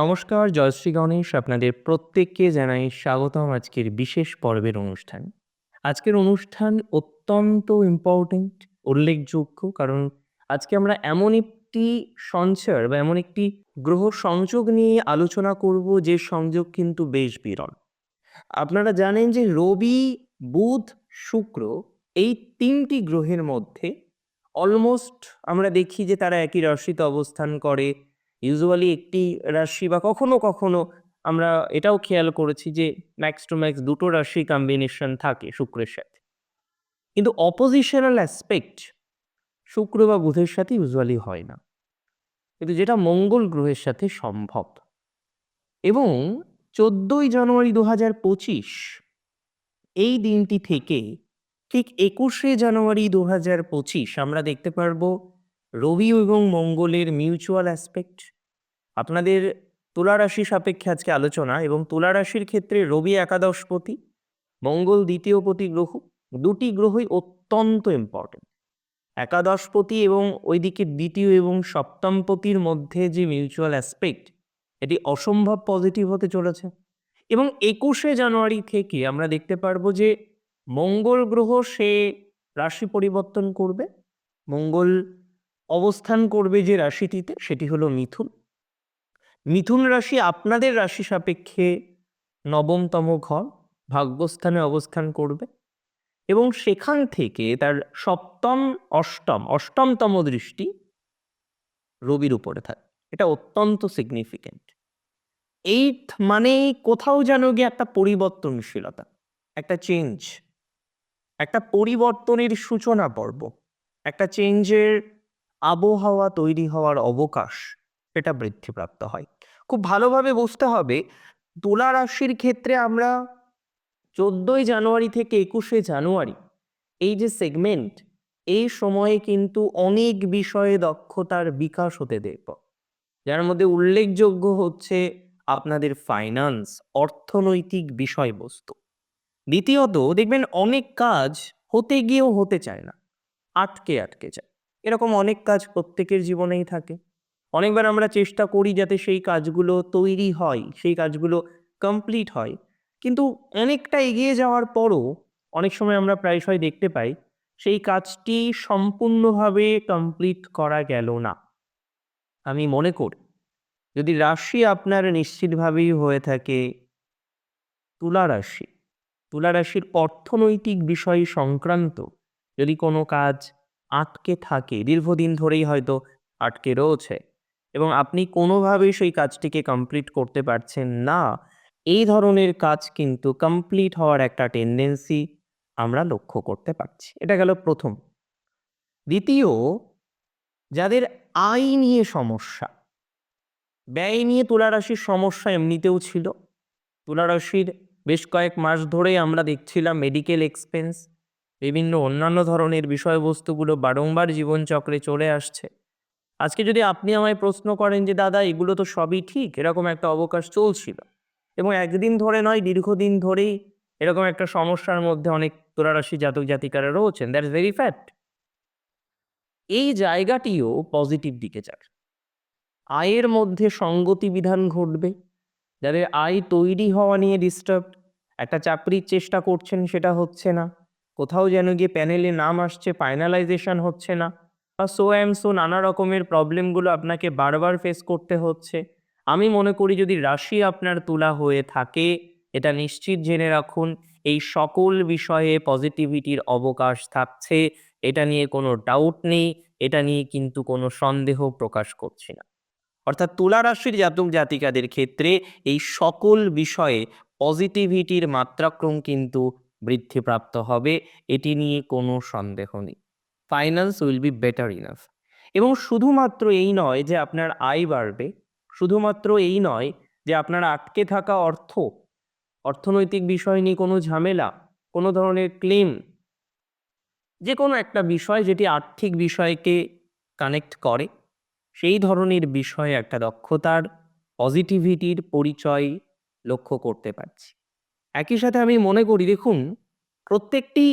নমস্কার জয়শ্রী গণেশ। আপনাদের প্রত্যেককে জানাই স্বাগতম আজকের বিশেষ পর্বের অনুষ্ঠান। আজকের অনুষ্ঠান অত্যন্ত ইম্পর্টেন্ট উল্লেখযোগ্য, কারণ আজকে আমরা এমন একটি সঞ্চয় বা এমন একটি গ্রহ সংযোগ নিয়ে আলোচনা করব, যে সংযোগ কিন্তু বেশ বিরল। আপনারা জানেন যে রবি, বুধ, শুক্র এই তিনটি গ্রহের মধ্যে অলমোস্ট আমরা দেখি যে তারা একই রাশিতে অবস্থান করে। ইউজুয়ালি একটি রাশি বা কখনো কখনো আমরা এটাও খেয়াল করেছি যে ম্যাক্স টু ম্যাক্স দুটো রাশি কম্বিনেশন থাকে শুক্রের সাথে। কিন্তু অপোজিশনাল অ্যাসপেক্ট শুক্র বা বুধের সাথে ইউজুয়ালি হয় না। কিন্তু যেটা মঙ্গল গ্রহের সাথে সম্ভব। এবং চোদ্দই জানুয়ারি দু হাজার পঁচিশ এই দিনটি থেকে ঠিক একুশে জানুয়ারি দু হাজার পঁচিশ আমরা দেখতে পারব রবি এবং মঙ্গলের মিউচুয়াল অ্যাসপেক্ট? আপনাদের তুলা রাশি সাপেক্ষে আজকে আলোচনা এবং তুলা রাশির ক্ষেত্রে রবি একাদশপতি মঙ্গল দ্বিতীয় পতি গ্রহ, দুটি গ্রহই অত্যন্ত ইম্পর্টেন্ট একাদশপতি এবং ওইদিকে দ্বিতীয় এবং সপ্তমপতির মধ্যে যে মিউচুয়াল অ্যাসপেক্ট, এটি অসম্ভব পজিটিভ হতে চলেছে। এবং একুশে জানুয়ারি থেকে আমরা দেখতে পারব যে মঙ্গল গ্রহ সে রাশি পরিবর্তন করবে। মঙ্গল অবস্থান করবে যে রাশিটিতে, সেটি হলো মিথুন। মিথুন রাশি আপনাদের রাশি সাপেক্ষে নবমতম ঘর, ভাগ্যস্থানে অবস্থান করবে এবং সেখান থেকে তার সপ্তম, অষ্টম, অষ্টমতম দৃষ্টি রবির উপরে থাকে। এটা অত্যন্ত সিগনিফিকেন্ট এইট মানে কোথাও যেন গিয়ে একটা পরিবর্তনশীলতা, একটা চেঞ্জ একটা পরিবর্তনের সূচনা পর্ব, একটা চেঞ্জের আবহাওয়া তৈরি হওয়ার অবকাশ সেটা বৃদ্ধিপ্রাপ্ত হয়। খুব ভালোভাবে বুঝতে হবে, তুলা রাশির ক্ষেত্রে আমরা চোদ্দোই জানুয়ারি থেকে একুশে জানুয়ারি এই যে সেগমেন্ট এই সময়ে কিন্তু অনেক বিষয়ে দক্ষতার বিকাশ হতে দেখব। যার মধ্যে উল্লেখযোগ্য হচ্ছে আপনাদের ফাইন্যান্স অর্থনৈতিক বিষয়বস্তু। দ্বিতীয়ত, দেখবেন অনেক কাজ হতে গিয়েও হতে চায় না, আটকে আটকে যায়। এরকম অনেক কাজ প্রত্যেকের জীবনেই থাকে। অনেকবার আমরা চেষ্টা করি যাতে সেই কাজগুলো তৈরি হয়, সেই কাজগুলো কমপ্লিট হয়। কিন্তু অনেকটা এগিয়ে যাওয়ার পরও অনেক সময় আমরা প্রায়শই দেখতে পাই, সেই কাজটি সম্পূর্ণভাবে কমপ্লিট করা গেল না। আমি মনে করি, যদি রাশি আপনার নিশ্চিতভাবেই হয়ে থাকে, তুলা রাশি। তুলা রাশির অর্থনৈতিক বিষয় সংক্রান্ত যদি কোনো কাজ আটকে থাকে। দীর্ঘদিন ধরেই হয়তো আটকে রয়েছে। এবং আপনি কোনোভাবেই সেই কাজটিকে কমপ্লিট করতে পারছেন না। এই ধরনের কাজ কিন্তু কমপ্লিট হওয়ার একটা টেন্ডেন্সি আমরা লক্ষ্য করতে পারছি। এটা গেল প্রথম। দ্বিতীয়, যাদের আয় নিয়ে সমস্যা, ব্যয় নিয়ে তুলারাশির সমস্যা এমনিতেও ছিল। তুলারাশির বেশ কয়েক মাস ধরেই আমরা দেখছিলাম মেডিকেল এক্সপেন্স বিভিন্ন অন্যান্য ধরনের বিষয়বস্তুগুলো বারংবার জীবনচক্রে চলে আসছে। আজকে যদি আপনি আমায় প্রশ্ন করেন যে, দাদা, এগুলো তো সবই ঠিক? এরকম একটা অবকাশ চলছিল। এবং একদিন ধরে নয়, দীর্ঘদিন ধরেই এরকম একটা সমস্যার মধ্যে অনেক তুলারাশি জাতক জাতিকারা রয়েছেন। দ্যাট ভেরি ফ্যাক্ট এই জায়গাটিও পজিটিভ দিকে যাবে আয়ের মধ্যে সঙ্গতি বিধান ঘটবে। যাদের আয় তৈরি হওয়া নিয়ে ডিস্টার্ব একটা চাকরির চেষ্টা করছেন সেটা হচ্ছে না। কোথাও যেন গিয়ে প্যানেলে নাম আসছে ফাইনালাইজেশন হচ্ছে না বা সো অ্যাম সো নানা রকমের প্রবলেমগুলো আপনাকে বারবার ফেস করতে হচ্ছে। আমি মনে করি যদি রাশি আপনার তোলা হয়ে থাকে, এটা নিশ্চিত জেনে রাখুন, এই সকল বিষয়ে পজিটিভিটির অবকাশ থাকছে, এটা নিয়ে কোনো ডাউট নেই, এটা নিয়ে কিন্তু কোনো সন্দেহ প্রকাশ করছি না। অর্থাৎ তুলা রাশির জাতক জাতিকাদের ক্ষেত্রে এই সকল বিষয়ে পজিটিভিটির মাত্রাক্রম কিন্তু বৃদ্ধিপ্রাপ্ত হবে, এটি নিয়ে কোনো সন্দেহ নেই। Finance will be better enough এবং শুধুমাত্র এই নয় যে আপনার আয় বাড়বে, শুধুমাত্র এই নয় যে আপনার আটকে থাকা অর্থ, অর্থনৈতিক বিষয় নিয়ে কোনো ঝামেলা, কোনো ধরনের ক্লেম যে কোনো একটা বিষয় যেটি আর্থিক বিষয়কে কানেক্ট করে, সেই ধরনের বিষয়ে একটা দক্ষতার পজিটিভিটির পরিচয় লক্ষ্য করতে পারছি। একই সাথে আমি মনে করি, দেখুন, প্রত্যেকটি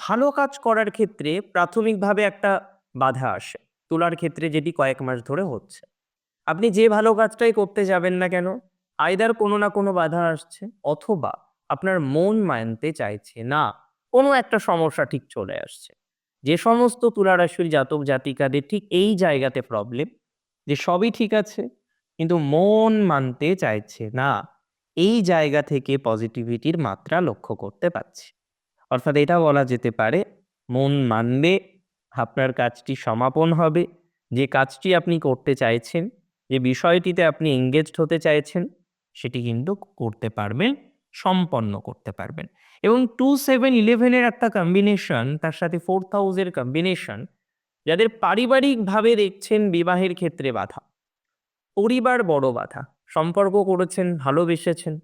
ভালো কাজ করার ক্ষেত্রে প্রাথমিকভাবে একটা বাধা আসে। তোলার ক্ষেত্রে যেটি কয়েক মাস ধরে হচ্ছে। আপনি যে ভালো কাজটাই করতে যাবেন না কেন আইদার কোনো না কোনো বাধা আসছে অথবা আপনার মন মানতে চাইছে না, কোনো একটা সমস্যা ঠিক চলে আসছে। যে সমস্ত তুলারাশির জাতক জাতিকাদের ঠিক এই জায়গাতে প্রবলেম যে সবই ঠিক আছে, কিন্তু মন মানতে চাইছে না। এই জায়গা থেকে পজিটিভিটির মাত্রা লক্ষ্য করতে পারছি। অর্থাৎ এটা বলা যেতে পারে, মন মানবে, আপনার কাজটি সমাপন হবে, যে কাজটি আপনি করতে চাইছেন, যে বিষয়টিতে আপনি এঙ্গেজড হতে চাইছেন, সেটি কিন্তু করতে পারবেন, সম্পন্ন করতে পারবেন। এবং টু সেভেন ইলেভেনের একটা কম্বিনেশন তার সাথে ফোর হাউসের কম্বিনেশন যাদের পারিবারিকভাবে দেখছেন বিবাহের ক্ষেত্রে বাধা, পরিবার বড় বাধা সম্পর্ক করেছেন, ভালোবেসেছেন।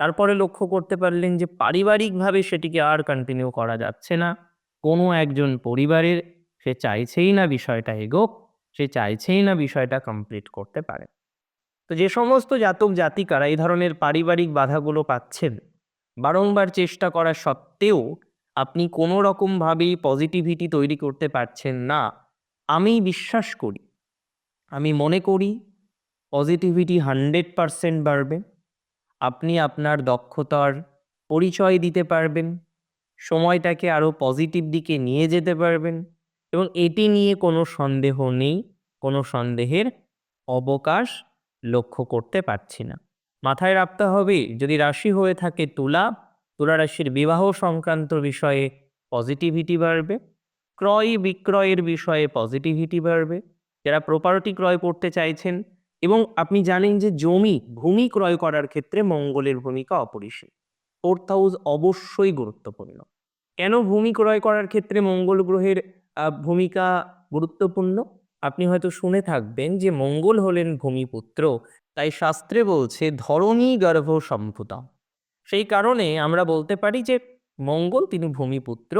তারপরে লক্ষ্য করতে পারলেন যে, পারিবারিকভাবে সেটিকে আর কন্টিনিউ করা যাচ্ছে না। কোনো একজন পরিবারের, সে চাইছেই না বিষয়টা এগোক, সে চাইছেই না বিষয়টা কমপ্লিট করতে পারে। তো যে সমস্ত জাতক জাতিকারা এই ধরনের পারিবারিক বাধাগুলো পাচ্ছেন, বারংবার চেষ্টা করা সত্ত্বেও আপনি কোনো রকমভাবেই পজিটিভিটি তৈরি করতে পারছেন না। আমি বিশ্বাস করি, আমি মনে করি পজিটিভিটি হান্ড্রেড পারসেন্ট বাড়বে। আপনি আপনার দক্ষতার পরিচয় দিতে পারবেন, সময়টাকে আরও পজিটিভ দিকে নিয়ে যেতে পারবেন এবং এটি নিয়ে কোনো সন্দেহ নেই, কোনো সন্দেহের অবকাশ লক্ষ্য করতে পারছি না। মাথায় রাখতে হবে, যদি রাশি হয়ে থাকে তুলা তুলা রাশির বিবাহ সংক্রান্ত বিষয়ে পজিটিভিটি বাড়বে, ক্রয় বিক্রয়ের বিষয়ে পজিটিভিটি বাড়বে। যারা প্রপার্টি ক্রয় করতে চাইছেন এবং আপনি জানেন যে জমি, ভূমি ক্রয় করার ক্ষেত্রে মঙ্গলের ভূমিকা অপরিসীম। ফোর্থ হাউস অবশ্যই গুরুত্বপূর্ণ। কেন ভূমি ক্রয় করার ক্ষেত্রে মঙ্গল গ্রহের ভূমিকা গুরুত্বপূর্ণ? আপনি হয়তো শুনে থাকবেন যে মঙ্গল হলেন ভূমিপুত্র, তাই শাস্ত্রে বলছে ধরণী গর্ভ সম্ভূতা। সেই কারণে আমরা বলতে পারি যে মঙ্গল তিনি ভূমিপুত্র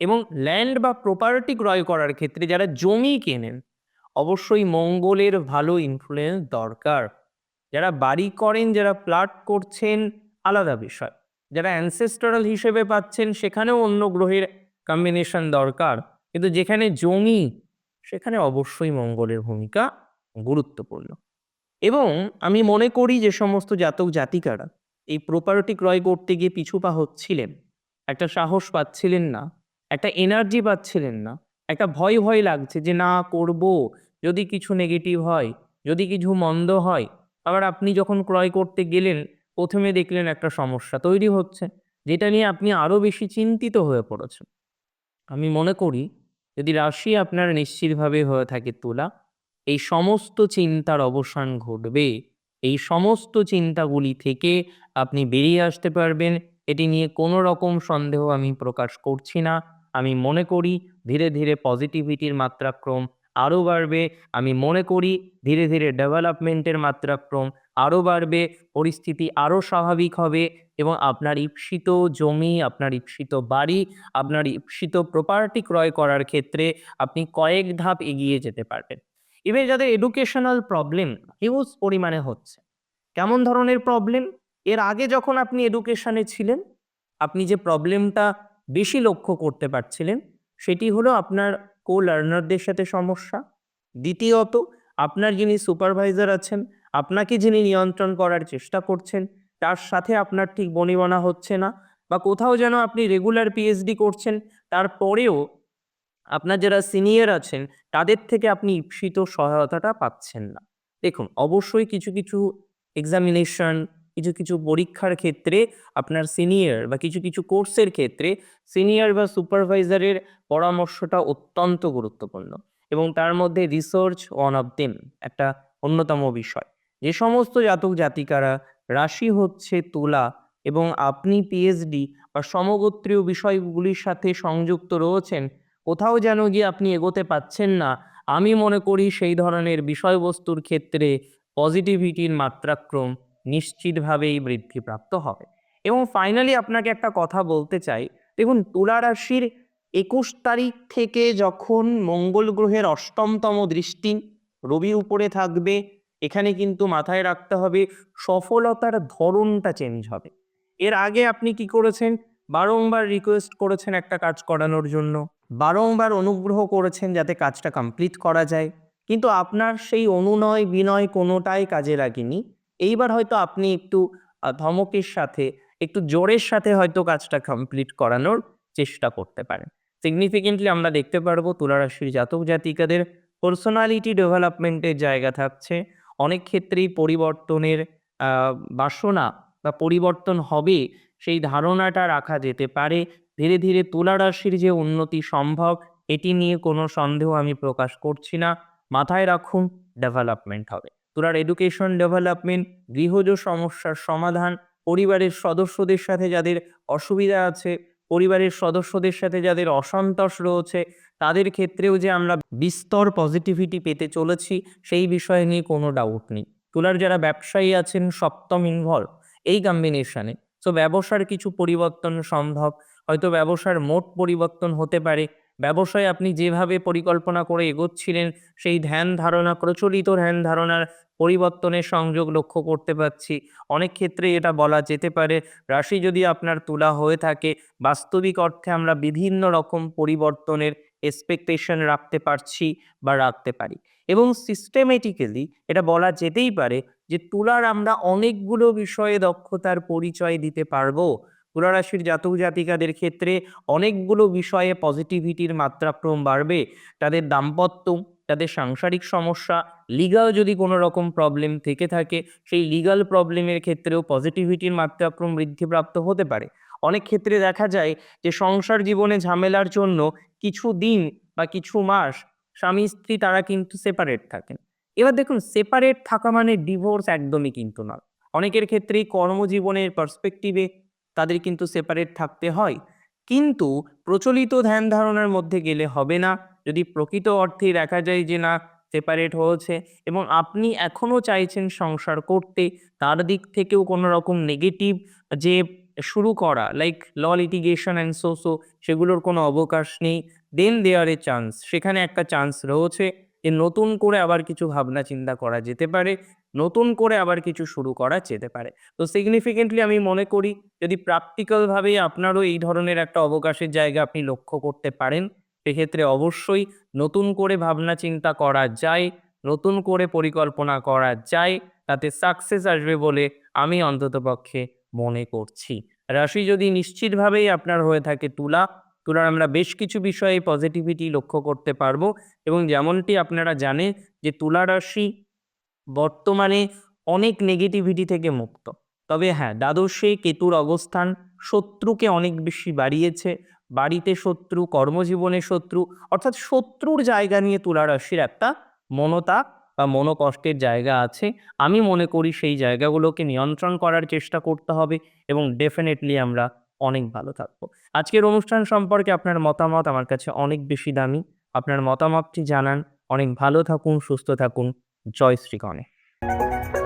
এবং ল্যান্ড বা প্রপার্টি ক্রয় করার ক্ষেত্রে যারা জমি কেনেন অবশ্যই মঙ্গলের ভালো ইনফ্লুয়েন্স দরকার। যারা বাড়ি করেন, যারা প্লাট করছেন, আলাদা বিষয়। যারা অ্যানসেস্টরাল হিসেবে পাচ্ছেন, সেখানেও অন্য গ্রহের কম্বিনেশন দরকার। কিন্তু যেখানে জমি, সেখানে অবশ্যই মঙ্গলের ভূমিকা গুরুত্বপূর্ণ। এবং আমি মনে করি যে সমস্ত জাতক জাতিকারা এই প্রপার্টি ক্রয় করতে গিয়ে পিছুপা হচ্ছিলেন। একটা সাহস পাচ্ছিলেন না, একটা এনার্জি পাচ্ছিলেন না, একটা ভয় ভয় লাগছে যে না করব যদি কিছু নেগেটিভ হয়, যদি কিছু মন্দ হয়, আবার আপনি যখন ক্রয় করতে গেলেন, প্রথমে দেখলেন একটা সমস্যা তৈরি হচ্ছে, যেটা নিয়ে আপনি আরও বেশি চিন্তিত হয়ে পড়েছেন। আমি মনে করি, যদি রাশি আপনার নিশ্চিতভাবে হয়ে থাকে তুলা, এই সমস্ত চিন্তার অবসান ঘটবে। এই সমস্ত চিন্তাগুলি থেকে আপনি বেরিয়ে আসতে পারবেন, এটি নিয়ে কোনো রকম সন্দেহ আমি প্রকাশ করছি না। আমি মনে করি, ধীরে ধীরে পজিটিভিটির মাত্রাক্রম আরও বাড়বে। আমি মনে করি ধীরে ধীরে ডেভেলপমেন্টের মাত্রাক্রম আরও বাড়বে, পরিস্থিতি আরও স্বাভাবিক হবে এবং আপনার ঈপ্সিত জমি, আপনার ঈপ্সিত বাড়ি, আপনার ঈপ্সিত প্রপার্টি ক্রয় করার ক্ষেত্রে আপনি কয়েক ধাপ এগিয়ে যেতে পারবেন। এবার যাদের এডুকেশনাল প্রবলেম হিউজ পরিমাণে হচ্ছে। কেমন ধরনের প্রবলেম এর আগে যখন আপনি এডুকেশনে ছিলেন, আপনি যে প্রবলেমটা বেশি লক্ষ্য করতে পারছিলেন, সেটি হলো আপনার কো লার্নারদের সাথে সমস্যা। দ্বিতীয়ত, আপনার যিনি সুপারভাইজার আছেন, আপনাকে যিনি নিয়ন্ত্রণ করার চেষ্টা করছেন, তার সাথে আপনার ঠিক বনিবনা হচ্ছে না বা কোথাও যেন আপনি রেগুলার পিএইচডি করছেন, তারপরেও আপনার যারা সিনিয়র আছেন, তাদের থেকে আপনি ঈপ্সিত সহায়তাটা পাচ্ছেন না। দেখুন, অবশ্যই কিছু কিছু এক্সামিনেশন কিছু কিছু পরীক্ষার ক্ষেত্রে আপনার সিনিয়র বা কিছু কিছু কোর্সের ক্ষেত্রে সিনিয়র বা সুপারভাইজারের পরামর্শটা অত্যন্ত গুরুত্বপূর্ণ এবং তার মধ্যে রিসার্চ ওয়ান অফ দেম একটা অন্যতম বিষয়। যে সমস্ত জাতক জাতিকারা রাশি হচ্ছে তুলা এবং আপনি পিএইচডি বা সমগোত্রীয় বিষয়গুলির সাথে সংযুক্ত রয়েছেন, কোথাও যেন গিয়ে আপনি এগোতে পাচ্ছেন না, আমি মনে করি সেই ধরনের বিষয়বস্তুর ক্ষেত্রে পজিটিভিটির মাত্রাক্রম নিশ্চিতভাবেই বৃদ্ধিপ্রাপ্ত হবে। এবং ফাইনালি আপনাকে একটা কথা বলতে চাই। দেখুন, তুলা রাশির একুশ তারিখ থেকে যখন মঙ্গল গ্রহের অষ্টমতম দৃষ্টি রবির উপরে থাকবে, এখানে কিন্তু মাথায় রাখতে হবে সফলতার ধরনটা চেঞ্জ হবে। এর আগে আপনি কি করেছেন? বারংবার রিকোয়েস্ট করেছেন একটা কাজ করানোর জন্য। বারংবার অনুগ্রহ করেছেন যাতে কাজটা কমপ্লিট করা যায়। কিন্তু আপনার সেই অনুনয় বিনয় কোনোটাই কাজে লাগেনি। এইবার হয়তো আপনি একটু ধমকের সাথে, একটু জোরের সাথে হয়তো কাজটা কমপ্লিট করানোর চেষ্টা করতে পারেন। সিগনিফিকেন্টলি আমরা দেখতে পারব তুলারাশির জাতক জাতিকাদের পার্সোনালিটি ডেভেলপমেন্টের জায়গা থাকছে। অনেক ক্ষেত্রেই পরিবর্তনের বাসনা বা পরিবর্তন হবে সেই ধারণাটা রাখা যেতে পারে। ধীরে ধীরে তুলা রাশির যে উন্নতি সম্ভব, এটি নিয়ে কোনো সন্দেহ আমি প্রকাশ করছি না। মাথায় রাখুন ডেভেলপমেন্ট হবে। তুলার এডুকেশন ডেভেলপমেন্ট গৃহজ সমস্যার সমাধান, পরিবারের সদস্যদের সাথে যাদের অসুবিধা আছে, পরিবারের সদস্যদের সাথে যাদের অসন্তোষ রয়েছে, তাদের ক্ষেত্রেও যে আমরা বিস্তর পজিটিভিটি পেতে চলেছি, সেই বিষয়ে নিয়ে কোনো ডাউট নেই। তুলার যারা ব্যবসায়ী আছেন, সপ্তম ইনভলভ এই কম্বিনেশনে সো ব্যবসার কিছু পরিবর্তন সম্ভব, হয়তো ব্যবসার মোট পরিবর্তন হতে পারে ব্যবসায় আপনি যেভাবে পরিকল্পনা করে এগোচ্ছিলেন, সেই ধ্যান ধারণা, প্রচলিত ধ্যান ধারণার পরিবর্তনের সংযোগ লক্ষ্য করতে পারছি। অনেক ক্ষেত্রে এটা বলা যেতে পারে, রাশি যদি আপনার তোলা হয়ে থাকে, বাস্তবিক অর্থে আমরা বিভিন্ন রকম পরিবর্তনের এক্সপেকটেশন রাখতে পারছি বা রাখতে পারি। এবং সিস্টেমেটিক্যালি এটা বলা যেতেই পারে যে, তুলার আমরা অনেকগুলো বিষয়ে দক্ষতার পরিচয় দিতে পারব। তুলা রাশির জাতক জাতিকাদের ক্ষেত্রে অনেকগুলো বিষয়ে পজিটিভিটির মাত্রাক্রম বাড়বে। তাদের দাম্পত্য, তাদের সাংসারিক সমস্যা লিগাল যদি কোনো রকম প্রবলেম থেকে থাকে, সেই লিগাল প্রবলেমের ক্ষেত্রেও পজিটিভিটির মাত্রাক্রম বৃদ্ধিপ্রাপ্ত হতে পারে। অনেক ক্ষেত্রে দেখা যায় যে সংসার জীবনে ঝামেলার জন্য কিছু দিন বা কিছু মাস স্বামী, স্ত্রী তারা কিন্তু সেপারেট থাকেন। এবার দেখুন সেপারেট থাকা মানে ডিভোর্স একদমই কিন্তু নয়। অনেকের ক্ষেত্রেই কর্মজীবনের পার্সপেক্টিভে তাদের কিন্তু সেপারেট থাকতে হয়। কিন্তু প্রচলিত ধ্যান ধারণার মধ্যে গেলে হবে না। যদি প্রকৃত অর্থেই দেখা যায় যে না সেপারেট হয়েছে এবং আপনি এখনও চাইছেন সংসার করতে, তার দিক থেকেও কোনো রকম নেগেটিভ যে শুরু করা like law litigation and so so সেগুলোর কোনো অবকাশ নেই। দেন দেয়ার এ চান্স সেখানে একটা চান্স রয়েছে যে নতুন করে আবার কিছু ভাবনা চিন্তা করা যেতে পারে। নতুন করে আবার কিছু শুরু করা যেতে পারে। তো সিগনিফিকেন্টলি আমি মনে করি, যদি প্র্যাকটিক্যালভাবে আপনারও এই ধরনের একটা অবকাশের জায়গা আপনি লক্ষ্য করতে পারেন, সেক্ষেত্রে অবশ্যই নতুন করে ভাবনা চিন্তা করা যায়, নতুন করে পরিকল্পনা করা যায়, তাতে সাকসেস আসবে বলে আমি অন্ততপক্ষে মনে করছি। রাশি যদি নিশ্চিতভাবেই আপনার হয়ে থাকে তুলা, তুলার আমরা বেশ কিছু বিষয়ে পজিটিভিটি লক্ষ্য করতে পারব এবং যেমনটি আপনারা জানেন যে তুলা রাশি বর্তমানে অনেক নেগেটিভিটি থেকে মুক্ত। তবে হ্যাঁ দ্বাদশে কেতুর অবস্থান শত্রুকে অনেক বেশি বাড়িয়েছে। বাড়িতে শত্রু, কর্মজীবনে শত্রু, অর্থাৎ শত্রুর জায়গা নিয়ে তুলা রাশির একটা মনতা বা মনোকষ্টের জায়গা আছে। আমি মনে করি সেই জায়গাগুলোকে নিয়ন্ত্রণ করার চেষ্টা করতে হবে এবং ডেফিনেটলি আমরা অনেক ভালো থাকব। আজকের অনুষ্ঠান সম্পর্কে আপনার মতামত আমার কাছে অনেক বেশি দামি। আপনার মতামতটি জানান। অনেক ভালো থাকুন, সুস্থ থাকুন। জয় শ্রী গণেশ